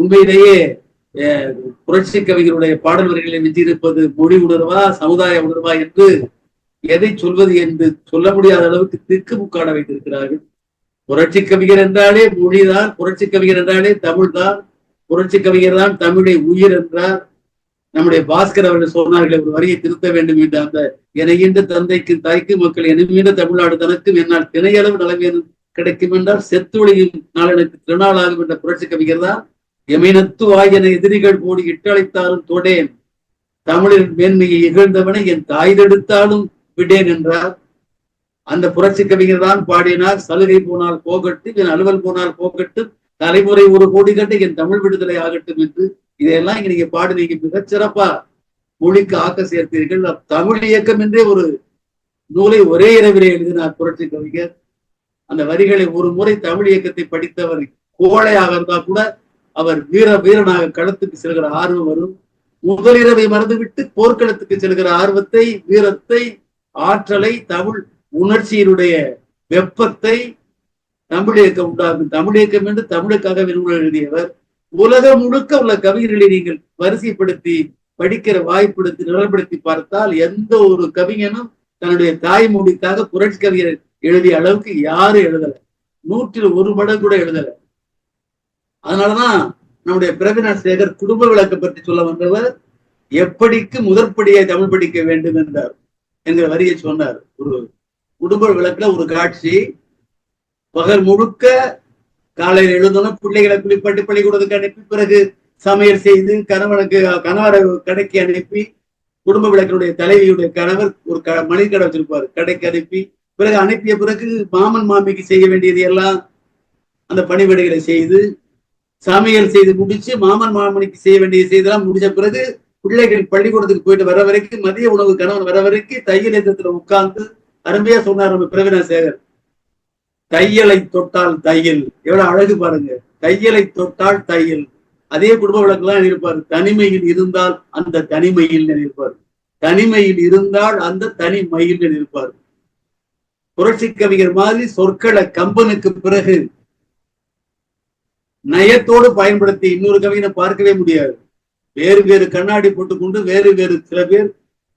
உண்மையிலேயே அஹ், புரட்சி கவிஞருடைய பாடல் வரிகளை மிஞ்சியிருப்பது மொழி உணர்வா சமுதாய உணர்வா என்று எதை சொல்வது என்று சொல்ல முடியாத அளவுக்கு திக்கு முக்காட வைத்திருக்கிறார்கள். புரட்சி கவிஞர் என்றாலே மொழிதான் புரட்சி கவிஞர் என்றாலே தமிழ்தான் புரட்சி கவிஞர் தான் தமிழை உயிர் என்றார். நம்முடைய பாஸ்கர் அவர்கள் சொன்னார்கள் ஒரு வரியை திருத்த வேண்டும் என்று அந்த இணைகின்ற தந்தைக்கு தாய்க்கு மக்கள் இணைகின்ற தமிழ்நாடு தனக்கும் என்னால் திணையளவு நலவேனும் கிடைக்கும் என்றால் செத்துவழியும் நாளனுக்கு திருநாளாகும் என்ற புரட்சி கவிஞர் தான் எமினத்துவாயன எதிரிகள் மூடி இட்டழைத்தாலும் தொடேன். தமிழின் மேன்மையை இகழ்ந்தவனை என் தாய் தடுத்தாலும் விடேன் என்றார். அந்த புரட்சி கவிஞர் தான் பாடினார் சலுகை போனால் போகட்டும் என் அலுவல் போனால் போகட்டும் தலைமுறை ஒரு கோடி கண்டு என் தமிழ் விடுதலை ஆகட்டும் என்று இதையெல்லாம் இங்க நீங்க பாடுனீங்க மிகச்சிறப்பா மொழிக்கு ஆக்க சேர்த்தீர்கள். தமிழ் இயக்கம் என்றே ஒரு நூலை ஒரே இரவிலே எழுதினார் புரட்சி கவிஞர். அந்த வரிகளை ஒரு முறை தமிழ் இயக்கத்தை படித்தவர் கோழையாக இருந்தா கூட அவர் வீர வீரனாக களத்துக்கு செல்கிற ஆர்வம் வரும். முதலிரவை மறந்துவிட்டு போர்க்களத்துக்கு செல்கிற ஆர்வத்தை வீரத்தை ஆற்றலை தமிழ் உணர்ச்சியினுடைய வெப்பத்தை தமிழியக்கம் உண்டாகும் தமிழியக்கம் என்று தமிழுக்காக விரும்புகள் எழுதியவர். உலகம் முழுக்க உள்ள கவிஞர்களை நீங்கள் வரிசைப்படுத்தி படிக்கிற வாய்ப்படுத்தி நிரல்படுத்தி பார்த்தால் எந்த ஒரு கவிஞனும் தன்னுடைய தாய்மொழிக்காக புரட்சி கவிஞர் எழுதிய அளவுக்கு யாரும் எழுதல. நூற்றில் ஒரு மடம் கூட எழுதலை. அதனாலதான் நம்முடைய பிரகநாத் சேகர் குடும்ப விளக்கை பற்றி சொல்ல வந்தவர் எப்படிக்கு முதற்படியை தமிழ் படிக்க வேண்டும் என்றார் என்கிற வரியை சொன்னார். ஒரு குடும்ப விளக்குல ஒரு காட்சி பகல் முழுக்க காலையில் எழுந்தோம் பிள்ளைகளை குளிப்பாட்டி பள்ளிக்கூடத்துக்கு அனுப்பி பிறகு சமையல் செய்து கணவனுக்கு கணவரை கடைக்கு அனுப்பி குடும்ப விளக்கினுடைய தலைவியுடைய கணவர் ஒரு க மளிகை வச்சிருப்பார். கடைக்கு அனுப்பி பிறகு அனுப்பிய பிறகு மாமன் மாமிக்கு செய்ய வேண்டியது எல்லாம் அந்த பணிவிடைகளை செய்து சமையல் செய்து முடிச்சு மாமன் மாமனிக்கு செய்ய வேண்டிய செய்தெல்லாம் முடிஞ்ச பிறகு பிள்ளைகள் பள்ளிக்கூடத்துக்கு போயிட்டு வர வரைக்கும் மதிய உணவு கணவன் வர வரைக்கும் தையல் எந்தத்துல உட்கார்ந்து அருமையா சொன்னார் நம்ம பிரவீனா சேகர் தையலை தொட்டால் தையல். எவ்வளவு அழகு பாருங்க. தையலை தொட்டால் தையல். அதே குடும்ப விளக்கெல்லாம் இருப்பார் தனிமையில் இருந்தால் அந்த தனிமையில் இருப்பார் தனிமையில் இருந்தால் அந்த தனிமையில் இருப்பார் புரட்சி கவிஞர் மாதிரி சொற்களை கம்பனுக்கு பிறகு நயத்தோடு பயன்படுத்தி இன்னொரு கவிஞனை பார்க்கவே முடியாது. வேறு வேறு கண்ணாடி போட்டுக்கொண்டு வேறு வேறு சில பேர்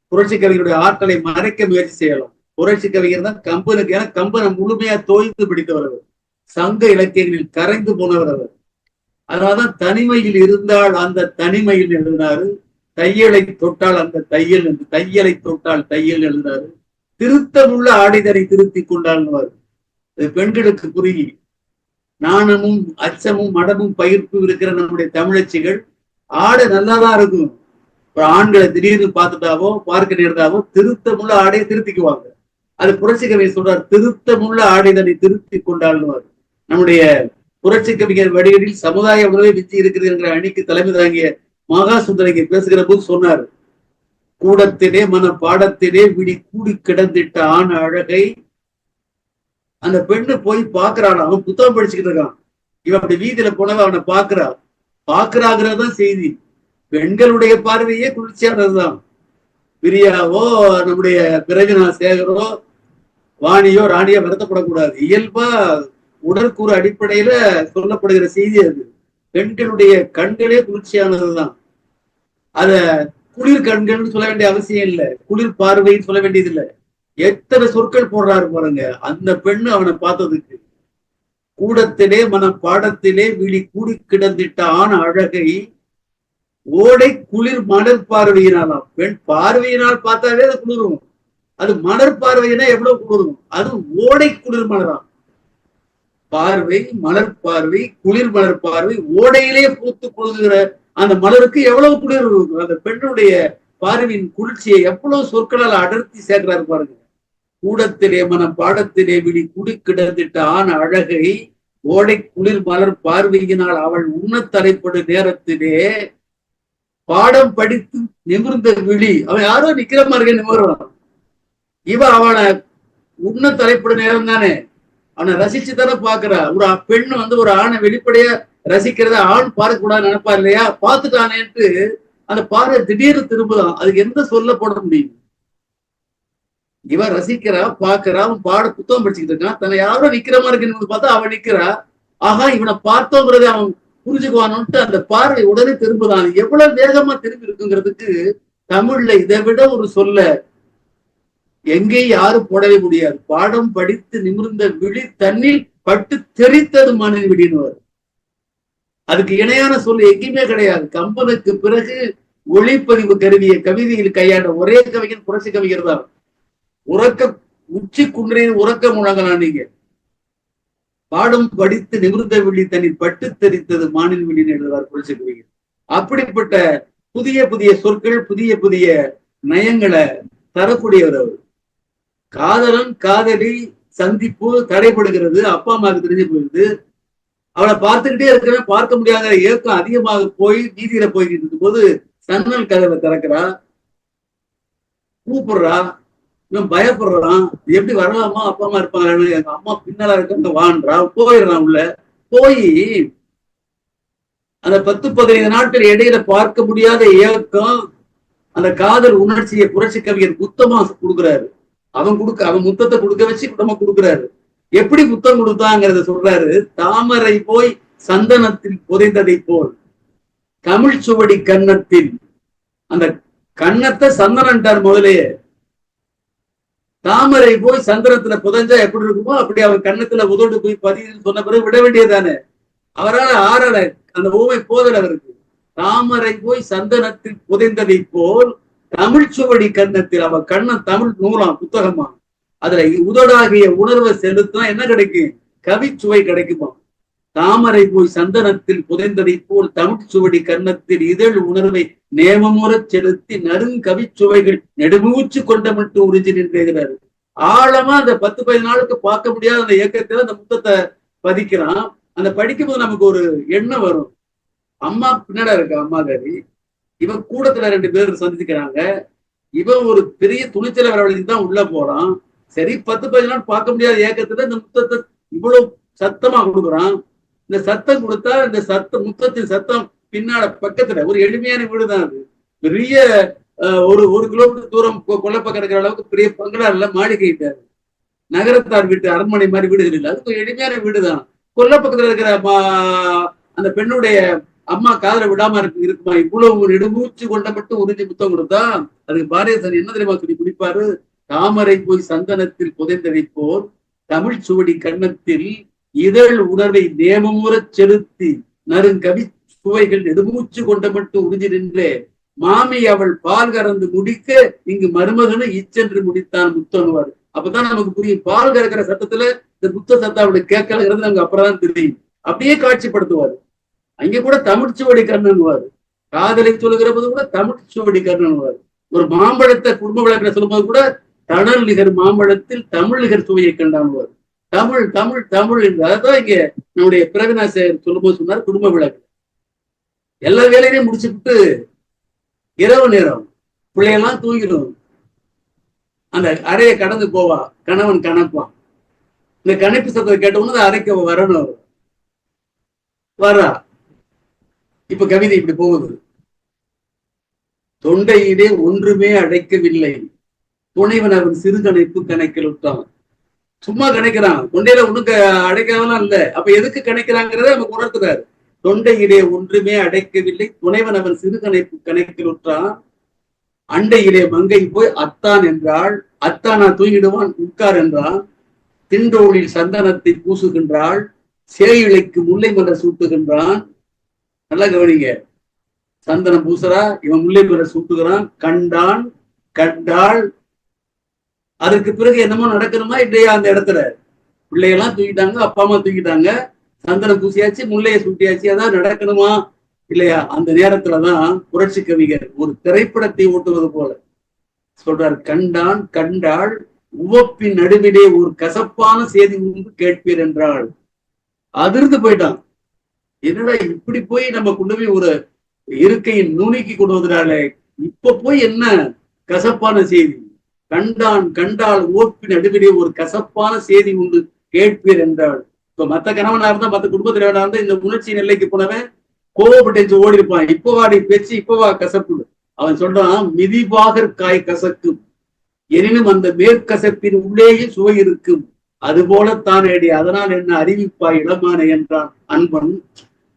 புரட்சி கவிஞருடைய ஆற்றலை மறைக்க முயற்சி செய்யலாம். புரட்சி கவிஞர் தான் கம்பனுக்கு ஏன்னா கம்பனை முழுமையா தோய்ந்து பிடித்தவர் அவர். சங்க இலக்கியங்களில் கரைந்து போனவர் அவர். அதனால்தான் தனிமையில் இருந்தால் அந்த தனிமையில் எழுதினாரு. தையலை தொட்டால் அந்த தையல் என்று தையலை தொட்டால் தையல் எழுதினாரு. திருத்தமுள்ள ஆடைதனை திருத்தி கொண்டாள்வார். இது பெண்களுக்கு புரியும். நாணமும் அச்சமும் மடமும் பயிர்ப்பும் இருக்கிற நம்முடைய தமிழச்சிகள் ஆடை நல்லாதான் இருக்கும். ஒரு ஆண்களை திடீர்னு பார்த்துட்டாவோ பார்க்க நேர்ந்தாவோ திருத்தமுள்ள ஆடையை திருத்திக்குவாங்க. அது புரட்சி கவிஞர் சொல்றார் திருத்தமுள்ள தன்னை திருத்தி கொண்டாடுவார் நம்முடைய புரட்சி கவிஞர் வடிகளில் சமுதாய உணவை வித்தி இருக்கிறது என்கிற அணிக்கு தலைமை தாங்கிய மகா சுந்தரங்க பேசுகிற போது சொன்னார் கூடத்திலே மன பாடத்திலே விடி கூடி கிடந்திட்ட ஆண் அழகை அந்த பெண்ணு போய் பாக்குறான் அவன் புத்தகம் படிச்சுக்கிட்டு இருக்கான். இவன் அப்படி வீதியில போனவன் அவனை பாக்குறா பாக்குறாங்கிறதான் செய்தி. பெண்களுடைய பார்வையே குளிர்ச்சியானதுதான். பிரியாவோ நம்முடைய பிரஜனா சேகரோ வாணியோ ராணியோ வருத்தப்படக்கூடாது. இயல்பா உடற்கூறு அடிப்படையில சொல்லப்படுகிற செய்தி அது. பெண்களுடைய கண்களே குளிர்ச்சியானதுதான். அத குளிர் கண்கள்னு சொல்ல வேண்டிய அவசியம் இல்லை. குளிர் பார்வைன்னு சொல்ல வேண்டியது இல்லை எத்தனை சொற்கள் போடுறாரு பாருங்க. அந்த பெண்ணு அவனை பார்த்ததுக்கு கூடத்திலே மன பாடத்திலே விழி கூடி கிடந்திட்ட ஆண் அழகை ஓடை குளிர் மணல் பார்வையினாலாம். பெண் பார்வையினால் பார்த்தாலே அது குளிரும். அது மலர் பார்வையினா எவ்வளவு குளிரும்? அது ஓடை குளிர் மலராம் பார்வை மலர் பார்வை குளிர் மலர் பார்வை ஓடையிலே பூத்து கொள்கிற அந்த மலருக்கு எவ்வளவு குளிர்? இருக்கும் அந்த பெண்ணுடைய பார்வையின் குளிர்ச்சியை எவ்வளவு சொற்களால் அடர்த்தி சேர்க்கிறாரு பாருங்க. கூடத்திலே மன பாடத்திலே விழி குடி கிடந்திட்ட ஆண் அழகை ஓடை குளிர் மலர் பார்வையினால் அவள் உண்ண தலைப்படு நேரத்திலே பாடம் படித்து நிமிர்ந்த விழி. அவன் யாரோ நிக்கிற மாதிரி நிமிர்றான் இவ அவனை உண்ண தலைப்படு நேரம் தானே அவனை ரசிச்சு தானே பாக்குறா ஒரு பெண் வந்து ஒரு ஆணை வெளிப்படையா ரசிக்கிறத ஆண் பார்க்க நினைப்பா இல்லையா? பார்த்துட்டானேன்ட்டு அந்த பார்வை திடீர்னு திரும்புதான். அதுக்கு எந்த சொல்ல போட முடியும்? இவன் ரசிக்கிறா பாக்குறா அவன் பாட புத்தகம் படிச்சுக்கிட்டு இருக்கான். தன்னை யாரோ நிக்கிற மாதிரி இருக்குன்னு பார்த்தா அவன் நிக்கிறா. ஆஹா இவனை பார்த்தோங்கிறத அவன் புரிஞ்சுக்குவானுன்ட்டு அந்த பார்வை உடனே திரும்புதான். எவ்வளவு வேகமா திரும்பி இருக்குங்கிறதுக்கு தமிழ்ல இதை விட ஒரு சொல்ல எங்கேயும் யாரும் போடவே முடியாது. பாடம் படித்து நிமிர்ந்த விழி தண்ணில் பட்டு தெரித்தது மனித விடின்னு அதுக்கு இணையான சொல் எங்கேயுமே கிடையாது. கம்பனுக்கு பிறகு ஒளிப்பதிவு கருவியை கவிதையில் கையாண்ட ஒரே கவிஞன் புரட்சி கவிஞர் தான். உறக்க உச்சி குன்றின் உறக்க முழங்கலாம் நீங்க. பாடம் படித்து நிமிர்ந்த விழி தண்ணீர் பட்டு தெரித்தது மாநில விழி எழுதுவார் புரட்சி அப்படிப்பட்ட புதிய புதிய சொற்கள் புதிய புதிய நயங்களை தரக்கூடியவர் அவர். காதலன் காதலி சந்திப்பு தடைபடுகிறது. அப்பா அம்மாவுக்கு தெரிஞ்சு போயிடுது. அவளை பார்த்துக்கிட்டே இருக்கிறேன் பார்க்க முடியாத ஏக்கம் அதிகமாக போய் வீதியில போய்கிட்டு இருக்கும் போது சன்னல் கதவை திறக்கிறா கூப்பிடுறா இவன் பயப்படுறான். எப்படி வரலாமா? அப்பா அம்மா இருப்பாங்க எங்க அம்மா பின்னால இருக்க வான்றா போயிடுறான் உள்ள. போய் அந்த பத்து பதினைந்து நாட்கள் இடையில பார்க்க முடியாத ஏக்கம் அந்த காதல் உணர்ச்சியை புரட்சி கவிஞர் புத்தமா கொடுக்குறாரு. அவன் கொடுக்க அவன் முத்தத்தை கொடுக்க வச்சு குட்டமா கொடுக்குறாரு. எப்படி புத்தம் கொடுத்தாங்கிறத சொல்றாரு. தாமரை போய் சந்தனத்தில் புதைந்ததை போல். தமிழ் சுவடி கன்னத்தில். அந்த கன்னத்தை சந்தனன்ட்டார் முதலே. தாமரை போய் சந்தனத்துல புதைஞ்சா எப்படி இருக்குமோ அப்படி அவன் கண்ணத்துல உதோடு போய் பதின்னு சொன்ன பிறகு விட வேண்டியதானே அவரால் ஆறல அந்த ஊமை போதல் அவருக்கு. தாமரை போய் சந்தனத்தில் புதைந்ததை போல் தமிழ்ச்சுவடி சுவடி கன்னத்தில் அவ கண்ணன் தமிழ் நூலாம் புத்தகமா? அதுல உதடாகிய உணர்வை செலுத்தினா என்ன கிடைக்கும்? கவிச்சுவை கிடைக்குமா? தாமரை போய் சந்தனத்தில் புதைந்ததை போல் தமிழ் சுவடி கன்னத்தில் இதழ் உணர்வை நேமமுறச் செலுத்தி நறுங்கவிச்சுவைகள் நெடுமூச்சு கொண்டமிட்டு உறிஞ்சி நின்றுகிறாரு ஆழமா அந்த பத்து பதினஞ்சு நாளுக்கு பார்க்க முடியாத அந்த இயக்கத்துல அந்த முத்தத்தை பதிக்கிறான். அந்த படிக்கும் போது நமக்கு ஒரு எண்ணம் வரும். அம்மா பின்னாட இருக்கு அம்மா கவி. இவன் கூடத்துல ரெண்டு பேர் சந்திக்கிறாங்க இவன் ஒரு பெரிய துணிச்சல வரவழைச்சு தான் உள்ள போறான். சரி பத்து பதினஞ்சு நாள் பார்க்க முடியாத ஏக்கத்துல இந்த முத்தத்தை இவ்வளவு சத்தமா கொடுக்குறான். இந்த சத்தம் கொடுத்தா இந்த சத்த முத்தத்தின் சத்தம் பின்னால பக்கத்துல ஒரு எளிமையான வீடு தான் அது. பெரிய ஒரு ஒரு கிலோமீட்டர் தூரம் கொல்லப்பக்கம் இருக்கிற அளவுக்கு பெரிய பங்களா இல்ல மாளிகை இருக்காது நகரத்தார் வீட்டு அரண்மனை மாதிரி வீடுகள் இல்லை. அது எளிமையான வீடு தான் கொல்லப்பக்கத்துல இருக்கிற அந்த பெண்ணுடைய அம்மா காதல விடாம இருக்கு இருக்குமா? இவ்வளவு நெடுமூச்சு கொண்ட மட்டும் உறிஞ்சி புத்தம் கொடுத்தா அதுக்கு பாரதியசன் என்ன தெரியுமா சொல்லி குடிப்பாரு? தாமரை போய் சந்தனத்தில் புதைந்ததை போல் தமிழ் சுவடி கண்ணத்தில் இதழ் உணர்வை நேமமுறச் செலுத்தி நறுங்கவி சுவைகள் நெடுமூச்சு கொண்ட மட்டும் உறிஞ்சி நின்றே மாமி அவள் பால் கறந்து முடிக்க இங்கு மருமகனு இச்சென்று முடித்தான் முத்தனுவார் அப்பதான் நமக்கு புரியும். பால் கறக்கிற சத்தத்துல இந்த புத்த சத்தம் அவளுக்கு கேட்கலங்கிறது நமக்கு அப்புறம் தெரியும். அப்படியே காட்சிப்படுத்துவாரு. அங்க கூட தமிழ்ச்சுவடி கர்ணன்வாரு காதலை சொல்லுகிற போது கூட தமிழ்ச்சுவடி கர்ணன்வாரு ஒரு மாம்பழத்தை குடும்ப விளக்கிற சொல்லும்போது கூட தணல் நிகர் மாம்பழத்தில் தமிழ் நிகர் சுவையை கண்டான்வார் தமிழ் தமிழ் தமிழ் என்று. அதான் இங்க நம்முடைய பிரகநாசர் சொல்லும்போது சொன்னார் குடும்ப விளக்கு. எல்லா வேலையிலையும் முடிச்சுட்டு இரவு நேரம். பிள்ளையெல்லாம் தூங்கிடும். அந்த அறையை கடந்து போவா. கணவன் கணப்பான் இந்த கணிப்பு சத்தத்தை கேட்டவுடனே அறைக்கு வரணும் வரா. இப்ப கவிதை இப்படி போகுது. தொண்டையிலே ஒன்றுமே அடைக்கவில்லை. துணைவன் அவன் சிறுகணைப்பு கணக்கில் விட்டான் சும்மா கணக்கிறான். தொண்டையில ஒண்ணுக்கு அடைக்காமலாம் இல்ல. அப்ப எதுக்கு கணக்கிறாங்கிறத நமக்கு உணர்த்துறாரு. தொண்டையிலே ஒன்றுமே அடைக்கவில்லை. துணைவன் அவன் சிறுகணைப்பு கணக்கில் உற்றான். அண்டையிலே மங்கை போய் அத்தான் என்றாள். அத்தானா தூங்கிடுவான்? உட்கார் என்றான். திண்டோளில் சந்தனத்தை பூசுகின்றாள். சேயிலைக்கு முல்லை மலர் சூட்டுகின்றான். நல்லா கவனிங்க. சந்தனம் பூசரா இவன் முல்லை மலர் சூட்டுகிறான். கண்டான் கண்டாள். அதுக்கு பிறகு என்னமோ நடக்கணுமா இல்லையா அந்த இடத்துல? பிள்ளைகள்லாம் தூக்கிட்டாங்க அப்பா அம்மா தூக்கிட்டாங்க. சந்தனம் பூசியாச்சு முல்லைய சூட்டியாச்சு அதான் நடக்கணுமா இல்லையா? அந்த நேரத்துலதான் புரட்சி கவிஞர் ஒரு திரைப்படத்தை ஓட்டுவது போல சொல்றார் கண்டான் கண்டாள் உவப்பின் நடுவிலே ஒரு கசப்பான செய்தி உண்டு கேட்பீர் என்றாள். அதிர்ந்து போயிட்டான். என்னடா இப்படி போய் நம்ம கொண்டு போய் ஒரு இருக்கையின் நுணுக்கி கொண்டு வந்தனால இப்ப போய் என்ன கசப்பான செய்தி? கண்டான் கண்டால் ஓப்பின் நடுவிலே ஒரு கசப்பான செய்தி உண்டு கேட்பீர் என்றாள். இப்ப மத்த கணவனா இருந்தா மத்த குடும்பத்துல இருந்தா இந்த உணர்ச்சி நிலைக்கு போனவன் கோவப்பட்டு ஓடி இருப்பான். இப்ப வாடி பேச்சு இப்ப வா கசப்பு. அவன் சொல்றான் மிதிவாகர் காய் கசக்கும். எனினும் அந்த மேற்கசப்பின் உள்ளேயே சுவை இருக்கும். அது போலத்தான் ஏடி அதனால் என்ன அறிவிப்பாய் இளமான என்றான் அன்பன்.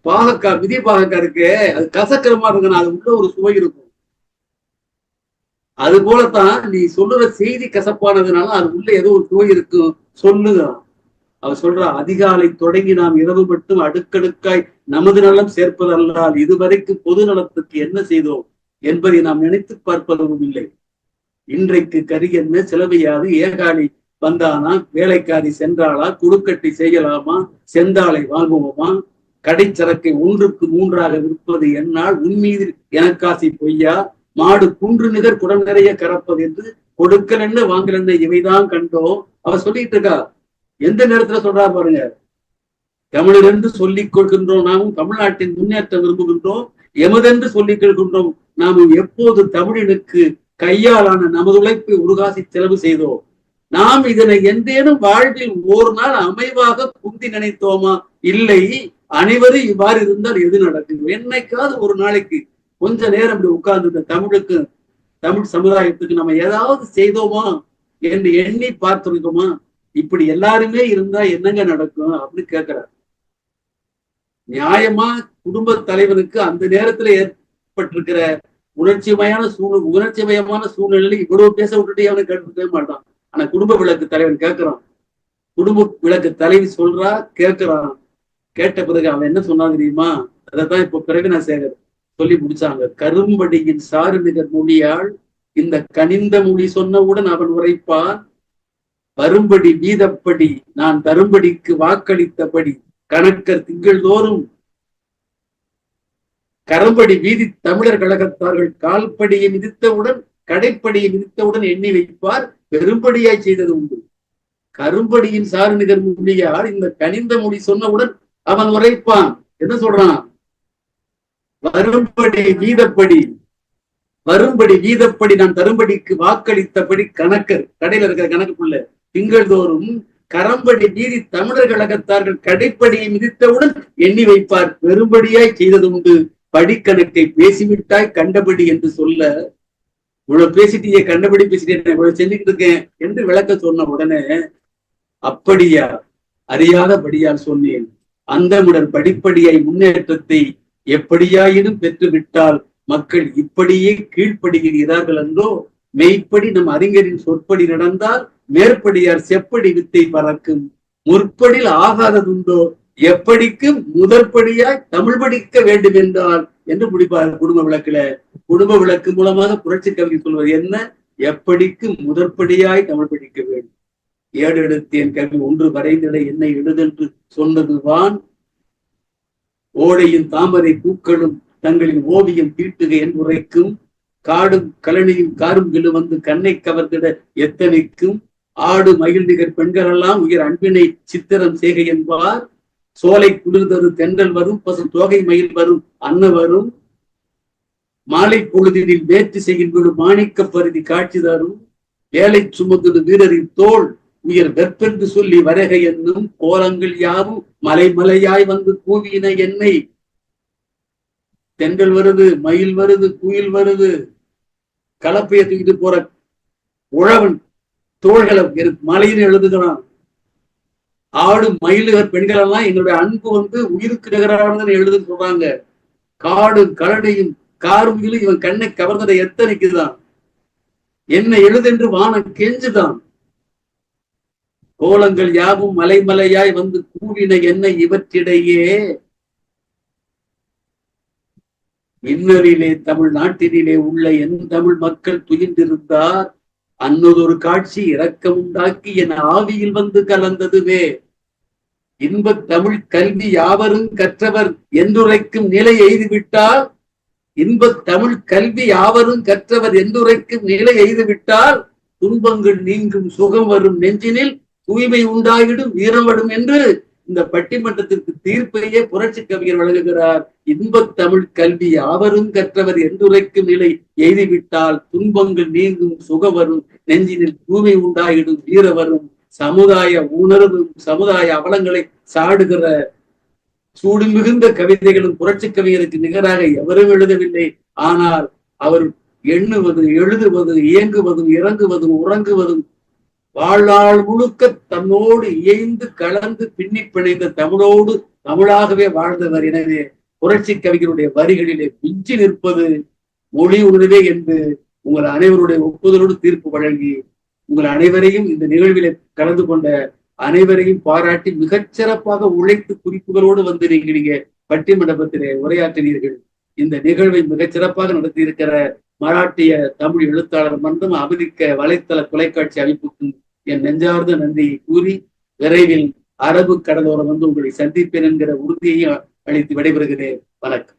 பாகக்கா மிதி பாகக்கா இருக்கு அது கசக்கிற மாதிரி அது உள்ள ஒரு சுவை இருக்கும். அது போலத்தான் நீ சொல்லுற செய்தி கசப்பானதுனால அது உள்ள ஏதோ ஒரு சுவை இருக்கும். சொல்லுதான். அவர் சொல்ற அதிகாலை தொடங்கி நாம் இரவு மட்டும் அடுக்கடுக்காய் நமது நலம் சேர்ப்பதல்லால் இதுவரைக்கும் பொது நலத்துக்கு என்ன செய்தோம் என்பதை நாம் நினைத்து பார்ப்பதும் இல்லை. இன்றைக்கு கரி என்ன செலவையாது ஏகாலி வந்தானா வேலைக்காரி சென்றாளா குடுக்கட்டி செய்யலாமா செந்தாளை வாங்குவோமா கடைச்சரக்கை ஒன்றுக்கு மூன்றாக விற்பது என்னால் உன்மீது எனக்காசி பொய்யா? மாடு குன்று நிகர் குடம் நிறைய கறப்பது என்று கொடுக்கலன்னு வாங்கலன்னு இவைதான் கண்டோம். அவ சொல்லிட்டு இருக்கா எந்த நேரத்துல சொல்றா பாருங்க? தமிழரென்று சொல்லிக் கொள்கின்றோம் நாமும் தமிழ்நாட்டின் முன்னேற்றம் விரும்புகின்றோம் எமதென்று சொல்லிக் கொள்கின்றோம் நாமும் எப்போது தமிழனுக்கு கையாலான நமது உழைப்பை உருகாசி செலவு செய்தோம்? நாம் இதனை எந்தேனும் வாழ்வில் ஒரு நாள் அமைவாக குந்தி நினைத்தோமா? இல்லை. அனைவரும் இவ்வாறு இருந்தால் எது நடக்கும்? என்னைக்காவது ஒரு நாளைக்கு கொஞ்ச நேரம் இப்படி உட்கார்ந்து இந்த தமிழுக்கு தமிழ் சமுதாயத்துக்கு நம்ம ஏதாவது செய்தோமா? என்று எண்ணி பார்த்திருக்கோமா இப்படி எல்லாருமே இருந்தா என்னங்க நடக்கும் அப்படின்னு கேட்கிறார் நியாயமா குடும்ப தலைவனுக்கு அந்த நேரத்துல ஏற்பட்டிருக்கிற உணர்ச்சிமயமான சூழ்நிலை உணர்ச்சிமயமான சூழ்நிலையில இவ்வளவு பேச விட்டுட்டு அவனை கேட்டுக்கவே மாட்டான். ஆனா குடும்ப விளக்கு தலைவன் கேட்கிறான் குடும்ப விளக்கு தலைவி சொல்றா கேட்கிறான் கேட்ட பிறகு அவன் என்ன சொன்னா தெரியுமா? அதைத்தான் இப்ப பிரவீனா சேகர் சொல்லி முடிச்சாங்க. கரும்படியின் சாறு நிகர் மொழியால் இந்த கனிந்த மொழி சொன்னவுடன் அவன் உரைப்பான் வரும்படி வீதப்படி நான் தரும்படிக்கு வாக்களித்தபடி கணக்கர் திங்கள் தோறும் கரம்படி வீதி தமிழர் கழகத்தார்கள் கால்படியை மிதித்தவுடன் கடைப்படியை மிதித்தவுடன் எண்ணி வைப்பார். பெரும்படியாய் செய்தது உண்டு. கரும்படியின் சாரணிதர் மொழியால் இந்த கனிந்த மொழி சொன்னவுடன் அவன் உரைப்பான். என்ன சொல்றான்? வரும்படி வீதப்படி வரும்படி வீதப்படி நான் தரும்படிக்கு வாக்களித்தபடி கணக்கர் கடையில இருக்கிற கணக்குக்குள்ள திங்கள்தோறும் கரம்படி நீதி தமிழர் கழகத்தார்கள் கடைப்படியை மிதித்தவுடன் எண்ணி வைப்பார். பெரும்படியாய் செய்தது உண்டு. படிக்கணக்கை பேசிவிட்டாய் கண்டபடி என்று சொல்ல. இவ்வளவு பேசிட்டீங்க கண்டபடி பேசிட்டேன் இவ்வளவு செஞ்சுக்கிட்டு இருக்கேன் என்று விளக்க சொன்ன உடனே அப்படியா? அறியாதபடியால் சொன்னேன். அந்தமுடன் படிப்படியாய் முன்னேற்றத்தை எப்படியாயினும் பெற்றுவிட்டால் மக்கள் இப்படியே கீழ்ப்படுகிறார்கள் என்றோ மெய்ப்படி நம் அறிஞரின் சொற்படி நடந்தால் மேற்படியார் செப்படி வித்தை பறக்கும். முற்படில் ஆகாததுண்டோ? எப்படிக்கு முதற்படியாய் தமிழ் படிக்க வேண்டும் என்றால் என்று முடிப்பார் குடும்ப விளக்குல. குடும்ப விளக்கு மூலமாக புரட்சி கவிதை சொல்வது என்ன? எப்படிக்கு முதற்படியாய் தமிழ் படிக்க வேண்டும். ஏடு எடுத்தேன் கல்வி ஒன்று வரைந்திட என்னை எழுதென்று சொன்னதுவான் ஓடையும் தாமரை பூக்களும் தங்களின் ஓவியம் தீட்டுக என்புரைக்கும். காடும் கழனியும் காரும் கிளு வந்து கண்ணை கவர்ந்திட எத்தனைக்கும்? ஆடு மகிழ் நிகர் பெண்களெல்லாம் உயர் அன்பினை சித்திரம் செய்க என்பார். சோலை குளிர்தரு தென்றல் வரும் பசு தோகை மயில் வரும் அன்ன வரும். மாலை பொழுதினில் வேற்று செய்கின்ற மாணிக்க பருதி காட்சி தரும். வேலை சுமந்து வீரரின் தோல் உயர் வெப்பென்று சொல்லி வரக என்னும் கோலங்கள் யாவும் மலைமலையாய் வந்து கூவின என்னை. தென்றல் வருது மயில் வருது குயில் வருது. கலப்பையை தூக்கிட்டு போற உழவன் தோள்களை மலையில் எழுதுகிறான். ஆடு மயிலுகர் பெண்கள் எல்லாம் எங்களுடைய அன்பு வந்து உயிருக்கு நிகரானதுன்னு எழுதுன்னு சொல்றாங்க. காடு கரடையும் காரும் இவன் கண்ணை கவர்ந்ததை எத்தனைக்குதான்? என்ன எழுதென்று வானம் கெஞ்சுதான். கோலங்கள் யாவும் மலைமலையாய் வந்து கூடின என்ன இவற்றிடையே இன்னரிலே தமிழ்நாட்டினிலே உள்ள என் தமிழ் மக்கள் துயின்றிருந்தார். அன்னதொரு காட்சி இரக்கம் உண்டாக்கி என் ஆவியில் வந்து கலந்ததுவே. இன்பத் தமிழ் கல்வி யாவரும் கற்றவர் என்றுரைக்கும் நிலை எய்துவிட்டால் இன்பத் தமிழ் கல்வி யாவரும் கற்றவர் என்றுரைக்கும் நிலை எய்துவிட்டால் துன்பங்கள் நீங்கும் சுகம் வரும் நெஞ்சினில் தூய்மை உண்டாகிடும் வீரமடும் என்று இந்த பட்டிமன்றத்திற்கு தீர்ப்பையே புரட்சி கவிஞர் வழங்குகிறார். இன்பத் தமிழ் கல்வி அவரும் கற்றவர் என்றுரைக்கும் நிலை எய்திவிட்டால் துன்பங்கள் நீங்கும் சுக வரும் நெஞ்சினில் தூய்மை உண்டாகிடும் வீர வரும் சமுதாய உணர்வும் சமுதாய அவலங்களை சாடுகிற சூடு மிகுந்த கவிதைகளும் புரட்சி கவிஞருக்கு நிகராக எவரும் எழுதவில்லை. ஆனால் அவர் எண்ணுவது எழுதுவது இயங்குவதும் இறங்குவதும் உறங்குவதும் வாழ்நாள் முழுக்க தன்னோடு இயைந்து கலந்து பின்னி பிணைந்த தமிழோடு தமிழாகவே வாழ்ந்தவர். எனவே புரட்சி கவிஞருடைய வரிகளிலே மிஞ்சி நிற்பது மொழி உணர்வே என்று உங்கள் அனைவருடைய ஒப்புதலோடு தீர்ப்பு வழங்கி உங்கள் அனைவரையும் இந்த நிகழ்விலே கலந்து கொண்ட அனைவரையும் பாராட்டி மிகச்சிறப்பாக உழைத்து குறிப்புகளோடு வந்து நீங்க நீங்க பட்டிமண்டபத்திலே உரையாற்றினீர்கள். இந்த நிகழ்வை மிகச்சிறப்பாக நடத்தியிருக்கிற மராட்டிய தமிழ் எழுத்தாளர் மன்றம் அமெரிக்க வலைத்தள தொலைக்காட்சி அமைப்புக்கும் என் நெஞ்சார்ந்த நன்றியை கூறி விரைவில் அரபு கடலோரம் வந்து உங்களை சந்திப்பேன் என்கிற உறுதியையும் அளித்து விடைபெறுகிறேன். வணக்கம்.